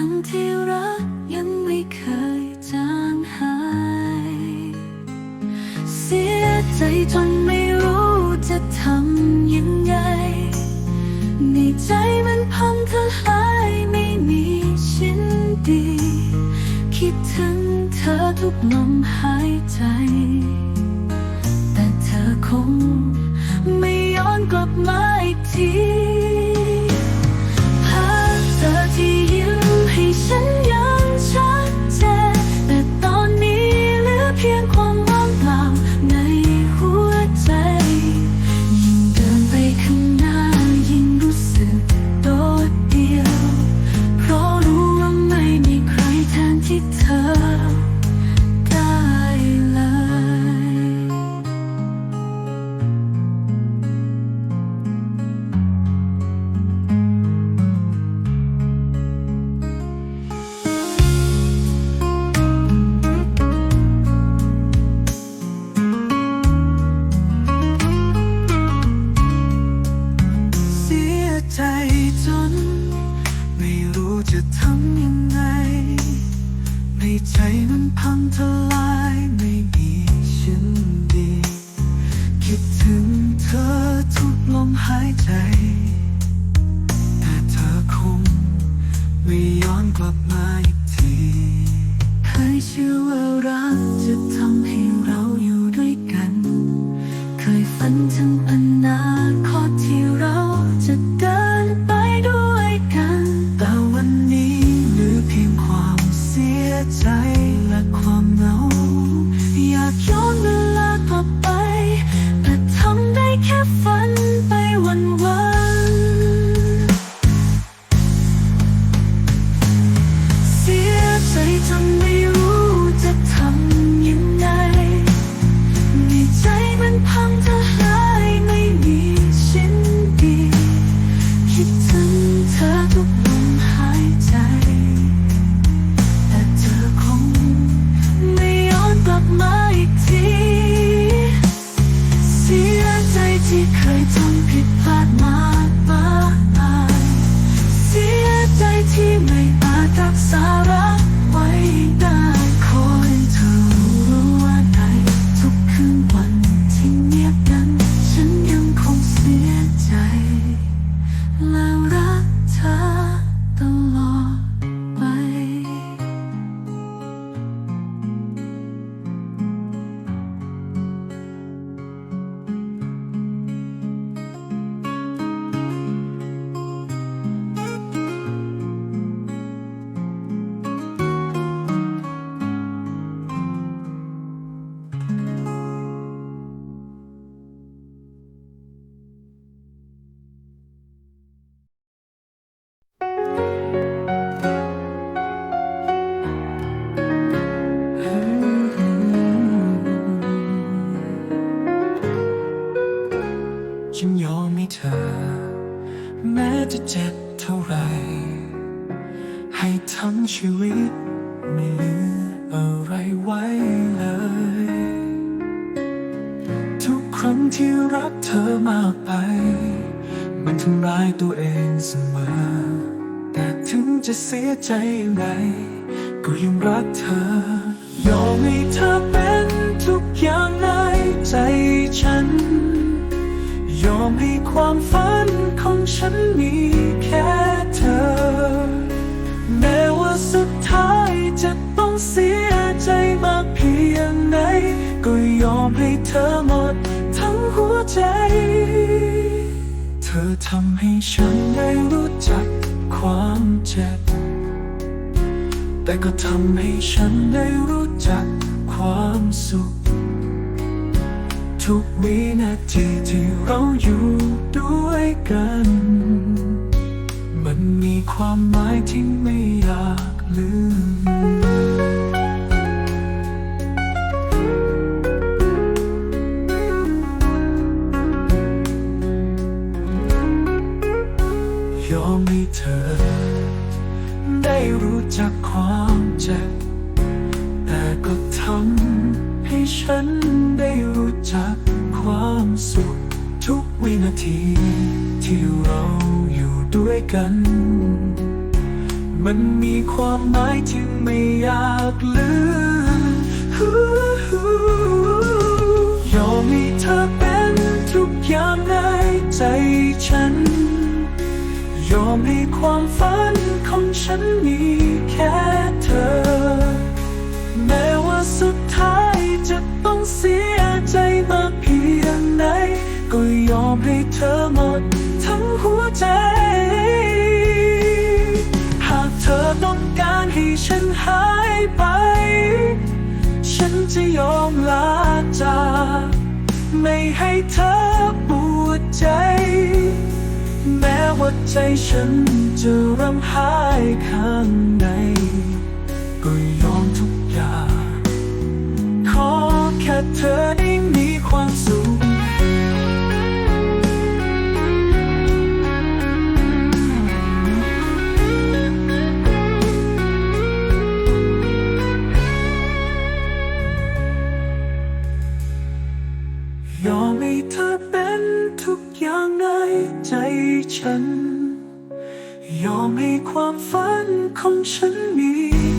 ทั้งที่รักยังไม่เคยจางหาย เสียใจจนไม่รู้จะทำยังไง ในใจมันพังทลายไม่มีชิ้นดี คิดถึงเธอทุกลมหายใจ แต่เธอคง ที่ ที่เคยทำผิดพลาดมากมายเสียใจที่ไม่อาจรักษารักไว้ได้ ใจอย่างไรก็ยังรักเธอยอมให้เธอเป็นทุกอย่างในใจฉัน ยอมให้ความฝันของฉันมีแค่เธอ แม้ว่าสุดท้ายจะต้องเสียใจมากเพียงไหน ก็ยอมให้เธอหมดทั้งหัวใจ เธอทำให้ฉันได้รู้จักความเจ็บ แต่ก็ทำให้ฉันได้รู้จักความสุข ทุกวินาทีที่เราอยู่ด้วยกัน มันมีความหมายที่ไม่อยากลืม ความเจ็บ แต่ก็ทำให้ฉันได้รู้จักความสุข ทุกวินาที ที่เราอยู่ด้วยกัน มันมีความหมายที่ไม่อยากลืมยอมให้เธอเป็นทุกอย่างในใจฉัน ยอมให้ความฝันของฉันมี ค่เธอ แม้ว่าสุดท้ายจะต้องเสียใจมากเพียงไหน ก็ยอมให้เธอหมดทั้งหัวใจ หากเธอต้องการให้ฉันหายไป ฉันจะยอมลาจากไม่ให้เธอปวดใจ แม้ว่าใจฉันจะรำไห้ข้างใน ก็ยอมทุกอย่าง ขอแค่เธอได้มีความสุข อย่างในใจฉัน ยอมให้ความฝันของฉันมี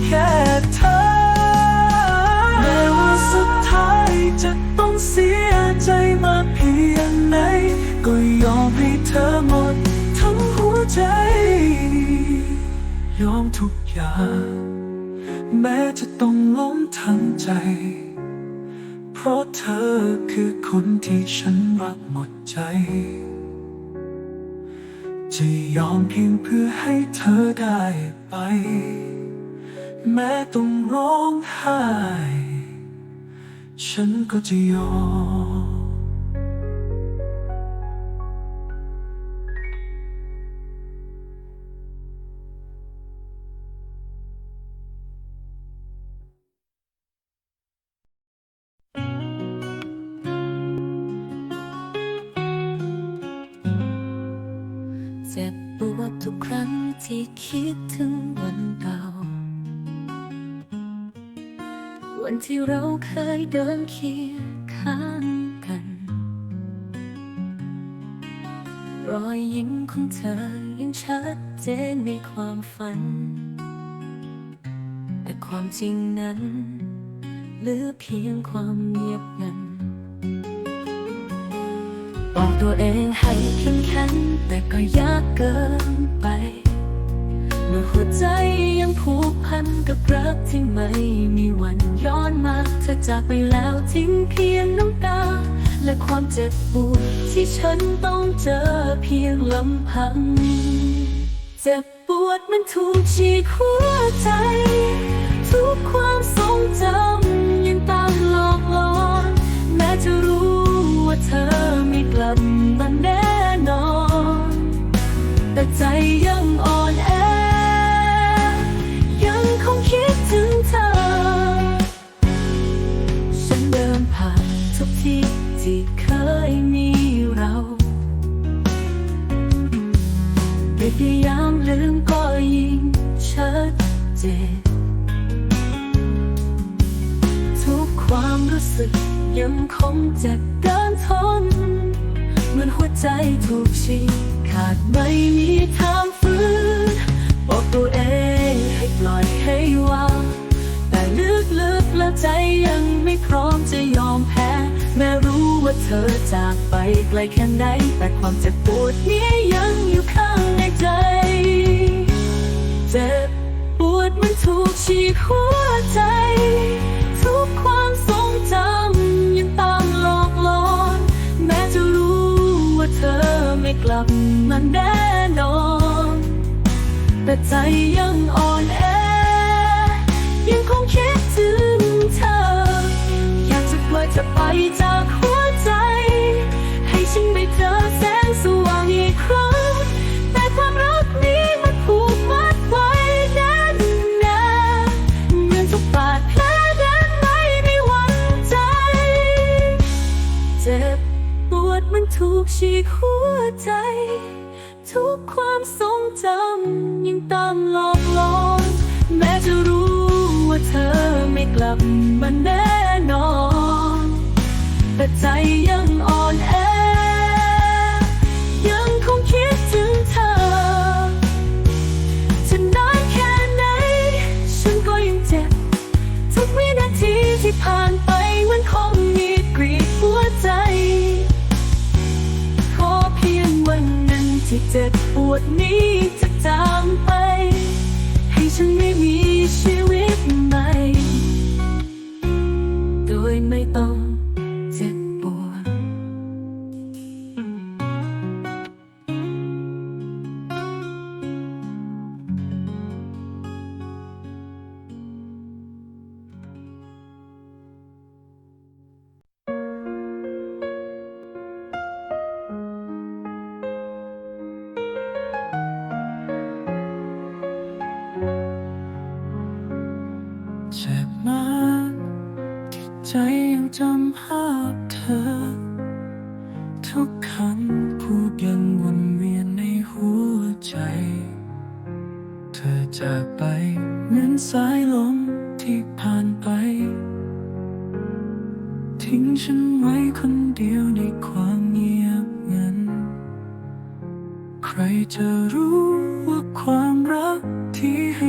แค่เธอแม้ว่าสุดท้ายจะต้องเสียใจมาเพียงไหน ก็ยอมให้เธอหมดทั้งหัวใจ ยอมทุกอย่าง แม้จะต้องล้มทั้งใจ เพราะเธอคือคนที่ฉันรักหมดใจ จะยอมเพียงเพื่อให้เธอได้ไป แม้ต้องร้องไห้ ฉันก็จะยอม ทุกครั้งที่คิดถึงวันเก่า วันที่เราเคยเดินเคียงข้างกัน รอยยิ้มของเธอยังชัดเจนในความฝัน แต่ความจริงนั้นเหลือเพียงความเงียบงัน บอกตัวเองให้เข้มแข็งแต่ก็ยากเกินไปเมื่อหัวใจยังผูกพันกับรักที่ไม่มีวันย้อนมาเธอจากไปแล้วทิ้งเพียงน้ำตา และความเจ็บปวดที่ฉันต้องเจอเพียงลำพัง เจ็บปวดมันถูกฉีกหัวใจ ทุกความทรงจำ ลับมาแน่นอน แต่ใจยังอ่อนแอ ยังคงคิดถึงเธอ ฉันเดินผ่านทุกที่ที่เคยมีเราพยายามลืมก็ยิ่งชัดเจนทุกความรู้สึกยังคงเจ็บ ใจถูกฉีกขาดไม่มีทางฟื้นบอกตัวเองให้ปล่อยให้วางแต่ลึกๆแล้วใจยังไม่พร้อมจะยอมแพ้ แม้รู้ว่าเธอจากไปไกลแค่ไหน แต่ความเจ็บปวดนี้ยังอยู่ข้างในใจ เจ็บปวดมันถูกฉีกหัวใจ ไม่กลับมาแน่นอน แต่ใจยังอ่อนแอ ยังคงคิดถึงเธอ อยากจะปล่อยเธอไปจาก ฉีกหัวใจ ทุกความทรงจำยังตามหลอกหลอน แม้จะรู้ว่าเธอไม่กลับมาแน่นอน แต่ใจยัง ทนี้จะจางไป ให้ฉันได้มีชีวิตใหม่ โดยไม่ต้อง จะรู้ว่าความรักที่ให้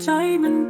time and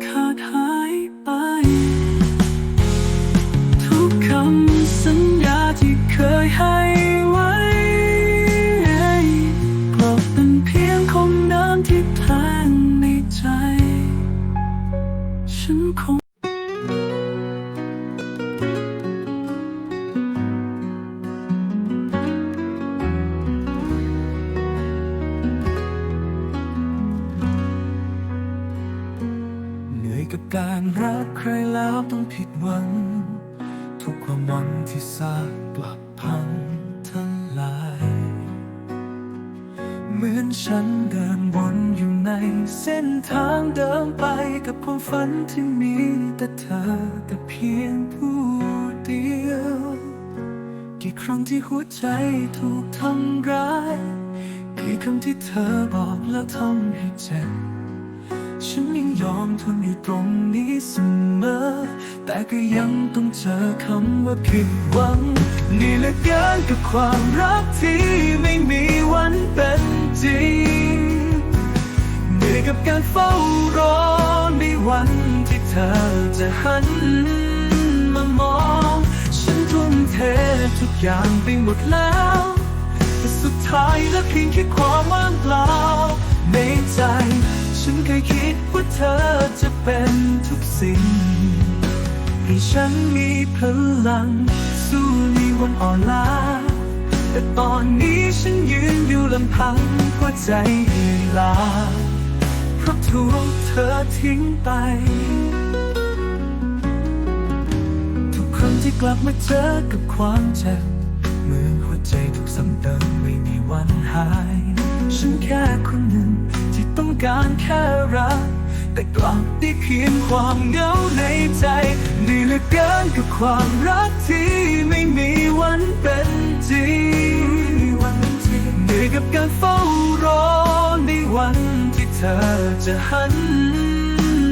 ับความฝันที่มีแต่เธอแต่เพียงผู้เดียว กี่ครั้งที่หัวใจถูกทำร้าย กี่คำที่เธอบอกแล้วทำให้เจ็บ ฉันยังยอมทนอยู่ตรงนี้เสมอ แต่ก็ยังต้องเจอคำว่าผิดหวัง นี่เลือเกินกับความรักที่ไม่มีวันเป็นจริง กับการเฝ้ารอในวันที่เธอจะหันมามอง ฉันทุ่มเททุกอย่างไปหมดแล้ว แต่สุดท้ายแล้วเพียงแค่ความว่างเปล่าในใจ ฉันเคยคิดว่าเธอจะเป็นทุกสิ่ง ให้ฉันมีพลัง สู้ในวันอ่อนล้าแต่ตอนนี้ฉันยืนอยู่ลำพังหัวใจลา เพราะถูกเธอทิ้งไป ทุกครั้งที่กลับมาเจอกับความเจ็บเหมือนหัวใจถูกซ้ำเติมไม่มีวันหาย ฉันแค่คนหนึ่งที่ต้องการแค่รัก แต่กลับได้เพียงความเหงาในใจนื่เหลือเกินกับความรักที่ไม่มีวันเป็นจริงเหนื่อยกับการเฝ้ารอในวัน เธอจะหัน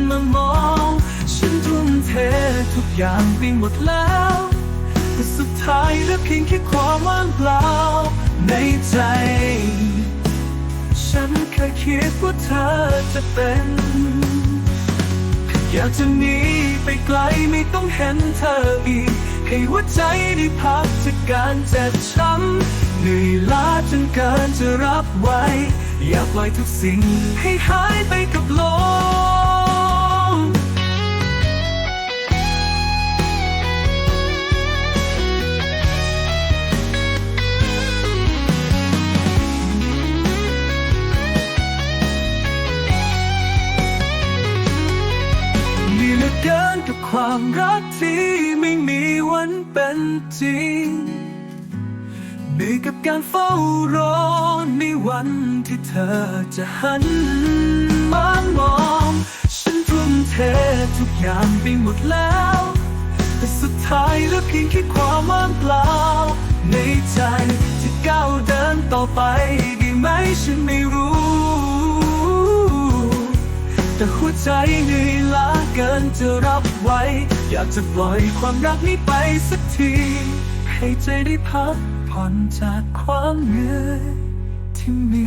มามอง ฉันทุ่มเททุกอย่างไปหมดแล้ว แต่สุดท้ายเหลือเพียงแค่ความว่างเปล่าในใจ ฉันเคยคิดว่าเธอจะเป็น อยากจะหนีไปไกลไม่ต้องเห็นเธออีกให้หัวใจได้พักจากการเจ็บช้ำเหนื่อยล้าจนเกินจะรับไว้ อยากปล่อยทุกสิ่งให้หายไปกับลมมีเหลือเกินกับความรักที่ไม่มีวันเป็นจริง นื่อยกับการเฝ้ารอในวันที่เธอจะหันมามอง ฉันทุ่มเททุกอย่างไปหมดแล้ว แต่สุดท้ายเหลือเพียงแค่ความว่างเปล่า ในใจจะก้าวเดินต่อไปด้ไหมฉันไม่รู้ แต่หัวใจเหนื่อยล้าเกินจะรับไว้ อยากจะปล่อยความรักนี้ไปสักที ให้ใจได้พัก ผ่อนจากความเหนื่อยที่มี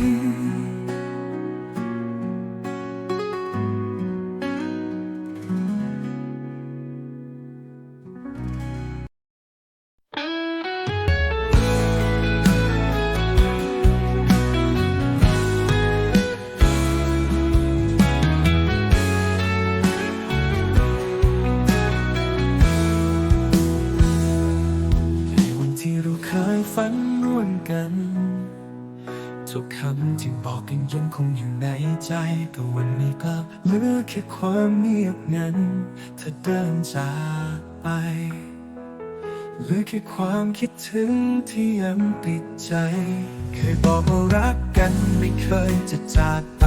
แต่วันนี้กลับเหลือแค่ความเงียบงันเธอเดินจากไปเหลือแค่ความคิดถึงที่ยังติดใจ เคยบอกว่ารักกันไม่เคยจะจากไป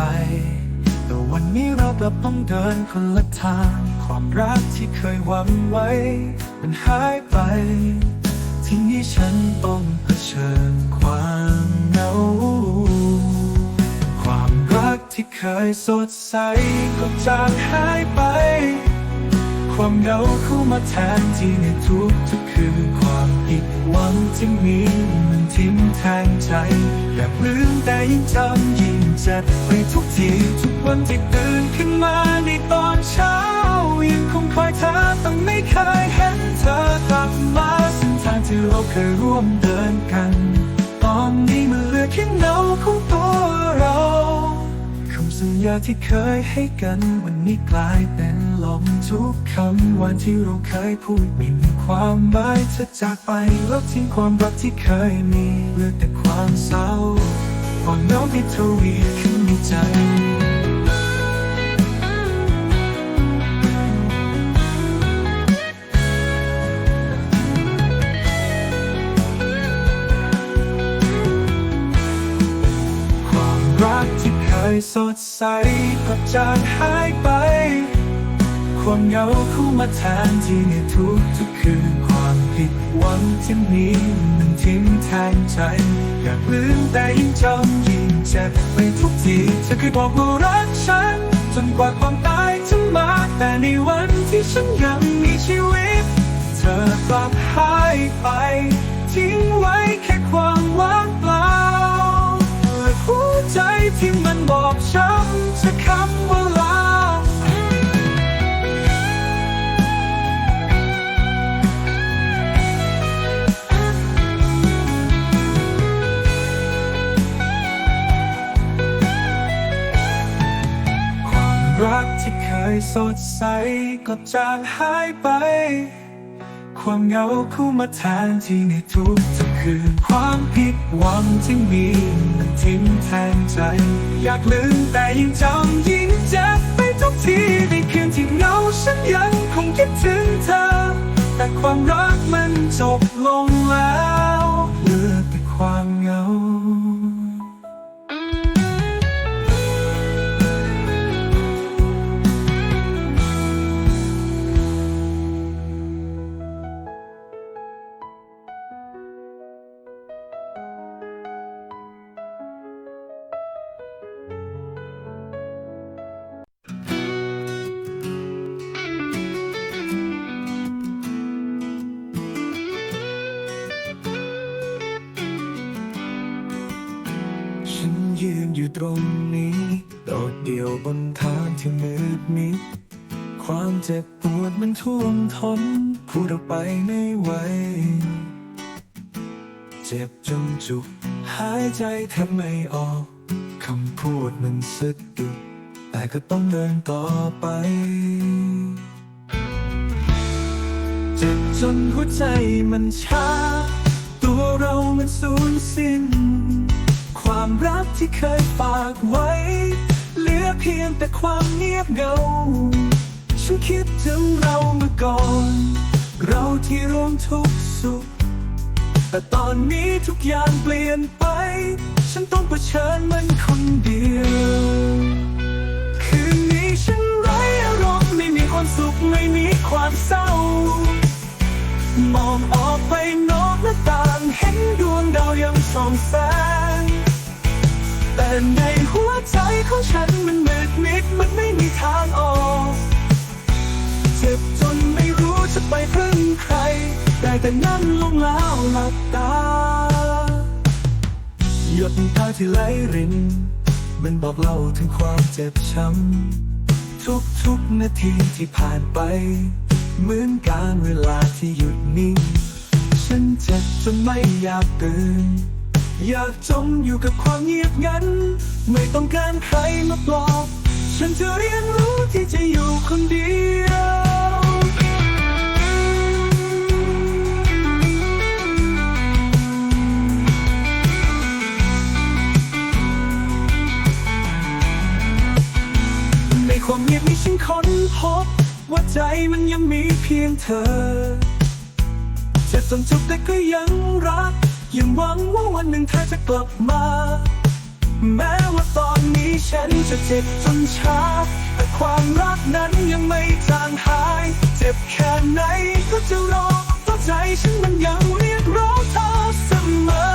แต่วันนี้เรากลับต้องเดินคนละทาง ความรักที่เคยหวังไว้ มันหายไป ที่นี้ฉันต้องเผชิญความเหงา ที่เคยสดใสก็จางหายไป ความเหงาเข้ามาแทนที่ในทุกทุกคืนความผิดหวังที่มีมันทิ่มแทงใจอยากลืมแต่ยิ่งจำยิ่งเจ็บไปทุกทีทุกวันที่ตื่นขึ้นมาในตอนเช้ายังคงคอยเธอต้องไม่เคยเห็นเธอกลับมาเส้นทางที่เราเคยร่วมเดินกัน ตอนนี้มันเหลือแค่เงาของตัวเรา สัญญาที่เคยให้กันวันนี้กลายเป็นลมทุกคำวันที่เราเคยพูดไมีความหมายเธอจากไปแล้วทิ้งความรักที่เคยมีเหลือแต่ความเศร้าความเหงาที่ทวีขึ้นในใจ ยสดใสก็จางหายไป ความเหงาเข้ามาแทนที่ในทุกทุกคืนความผิดหวังที่มีมันทิ้งแทงใจ อยากลืมแต่ยิ่งจำยิ่งเจ็บไปทุกทีเธอเคยบอกว่ารักฉัน จนกว่าความตายจะมา แต่ในวันที่ฉันยังมีชีวิต เธอกลับหายไป ทิ้งไว้แค่ความหว่าง ใจที่มันบอกช้ำจะคำว่าลามรักที่เคยสดใสก็จางหายไป ความเหงาคู่มาแทนที่ในทุก คือความผิดหวังที่มีทิ้งแทนใจ อยากลืมแต่ยังจำยิ่งเจ็บไปทุกทีในคืนที่เหงาฉันยังคงคิดถึงเธอ แต่ความรักมันจบลงแล้วเหลือแต่ความเหงา ตรงนี้ โดดเดี่ยวบนทางที่มืดมิด ความเจ็บปวดมันท่วมท้นพูดออกไปไม่ไหว เจ็บจนจุก หายใจแทบไม่ออก คำพูดมันสะดุดแต่ก็ต้องเดินต่อไป เจ็บจนหัวใจมันช้า ความรักที่เคยฝากไว้ เหลือเพียงแต่ความเงียบเหงา ฉันคิดถึงเราเมื่อก่อน เราที่ร่วมทุกสุข แต่ตอนนี้ทุกอย่างเปลี่ยนไป ฉันต้องเผชิญมันคนเดียว คืนนี้ฉันไร้อารมณ์ไม่มีความสุขไม่มีความเศร้า มองออกไปนอกหน้าต่างเห็นดวงดาวยังส่องแสง แต่ในหัวใจของฉันมันมืดมิดมันไม่มีทางออกเจ็บจนไม่รู้จะไปพึ่งใคร ได้แต่นั่งลงแล้วหลับตา หยดน้ำตาที่ไหลริน มันบอกเล่าถึงความเจ็บช้ำ ทุกๆนาทีที่ผ่านไป เหมือนการเวลาที่หยุดนิ่ง ฉันเจ็บจนไม่อยากตื่น อยากจมอยู่กับความเงียบงัน ไม่ต้องการใครมาปลอบ ฉันจะเรียนรู้ที่จะอยู่คนเดียวในความเงียบนี้ฉันค้นพบ ว่าใจมันยังมีเพียงเธอ เจ็บจนจบแต่ก็ยังรัก ยังหวังว่าวันหนึ่งเธอจะกลับมา แม้ว่าตอนนี้ฉันจะเจ็บจนช้าแต่ความรักนั้นยังไม่จางหาย เจ็บแค่ไหนก็จะรอเพราะใจฉันมันยังเรียกร้องเธอเสมอ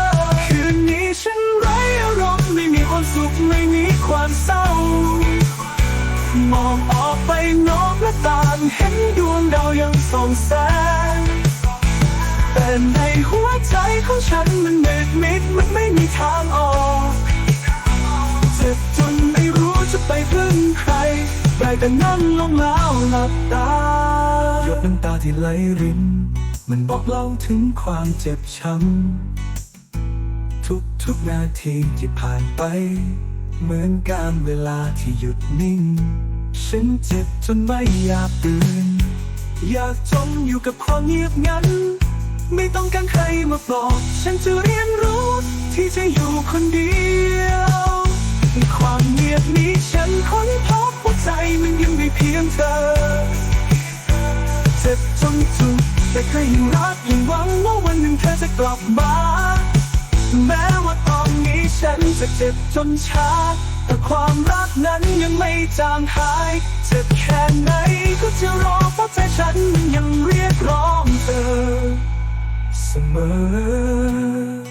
คืนนี้ฉันไร้อารมณ์ไม่มีความสุขไม่มีความเศร้า มองออกไปนอกหน้าต่างเห็นดวงดาวยังส่องแสง แต่ในหัวใจของฉันมันมืดมิดมันไม่มีทางออกเจ็บจนไม่รู้จะไปพึ่งใครได้แต่นั่งลงแล้วหลับตาหยดน้ำตาที่ไหลริน มันบอกเล่าถึงความเจ็บช้ำทุกทุกนาทีที่ผ่านไป เหมือนการเวลาที่หยุดนิ่ง ฉันเจ็บจนไม่อยากตื่นอยากจมอยู่กับความเงียบงัน ไม่ต้องการใครมาปลอบฉันจะเรียนรู้ที่จะอยู่คนเดียวในความเงียบนี้ฉันค้นพบว่าใจมันยังมีเพียงเธอ เจ็บจนจุกแต่ก็ยังรักยังหวังว่าวันหนึ่งเธอจะกลับมาแม้ว่าตอนนี้ฉันจะเจ็บจนชาแต่ความรักนั้นยังไม่จางหาย เจ็บแค่ไหนก็จะรอเพราะใจฉันมันยังเรียกร้องเธอ 怎么了？